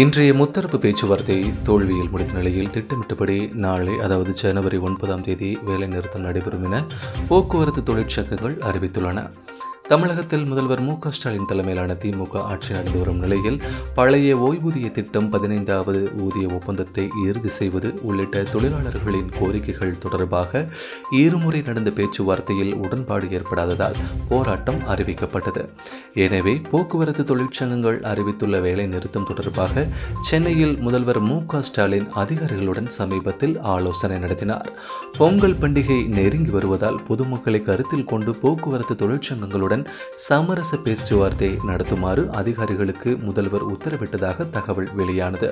இன்றைய முத்தரப்பு பேச்சுவார்த்தை தோல்வியில் முடிந்த நிலையில் திட்டமிட்டபடி நாளை அதாவது ஜனவரி ஒன்பதாம் தேதி வேலைநிறுத்தம் நடைபெறும் என போக்குவரத்து தொழிற்சங்கங்கள் அறிவித்துள்ளன. தமிழகத்தில் முதல்வர் மு க ஸ்டாலின் தலைமையிலான திமுக ஆட்சி நடந்து வரும் நிலையில் பழைய ஓய்வூதிய திட்டம் பதினைந்தாவது ஊதிய ஒப்பந்தத்தை இறுதி செய்வது உள்ளிட்ட தொழிலாளர்களின் கோரிக்கைகள் தொடர்பாக இருமுறை நடந்த பேச்சுவார்த்தையில் உடன்பாடு ஏற்படாததால் போராட்டம் அறிவிக்கப்பட்டது. எனவே போக்குவரத்து தொழிற்சங்கங்கள் அறிவித்துள்ள வேலை நிறுத்தம் தொடர்பாக சென்னையில் முதல்வர் மு க ஸ்டாலின் அதிகாரிகளுடன் சமீபத்தில் ஆலோசனை நடத்தினார். பொங்கல் பண்டிகை நெருங்கி வருவதால் பொதுமக்களை கருத்தில் கொண்டு போக்குவரத்து தொழிற்சங்கங்களுடன் சமரச பேச்சுவார்த்தை நடத்துமாறு அதிகாரிகளுக்கு முதல்வர் உத்தரவிட்டதாக தகவல் வெளியானது.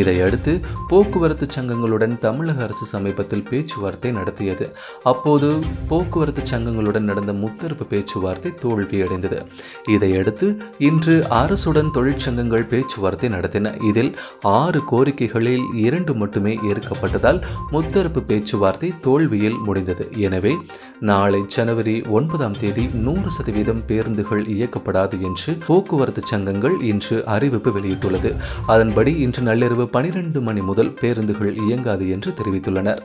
இதையடுத்து போக்குவரத்து சங்கங்களுடன் தமிழக அரசு சமீபத்தில் பேச்சுவார்த்தை நடத்தியது. அப்போது போக்குவரத்து சங்கங்களுடன் நடந்த முத்தரப்பு பேச்சுவார்த்தை தோல்வியடைந்தது. இதையடுத்து இன்று அரசுடன் தொழிற்சங்கங்கள் பேச்சுவார்த்தை நடத்தின. இதில் ஆறு கோரிக்கைகளில் இரண்டு மட்டுமே ஏற்கப்பட்டதால் முத்தரப்பு பேச்சுவார்த்தை தோல்வியில் முடிந்தது. எனவே நாளை ஜனவரி ஒன்பதாம் தேதி நூறு சதவீதம் பேருந்துகள் இயக்கப்படாது என்று போக்குவரத்து சங்கங்கள் இன்று அறிவிப்பு வெளியிட்டுள்ளது. அதன்படி இன்று நள்ளிரவு பனிரெண்டு மணி முதல் பேருந்துகள் இயங்காது என்று தெரிவித்துள்ளனர்.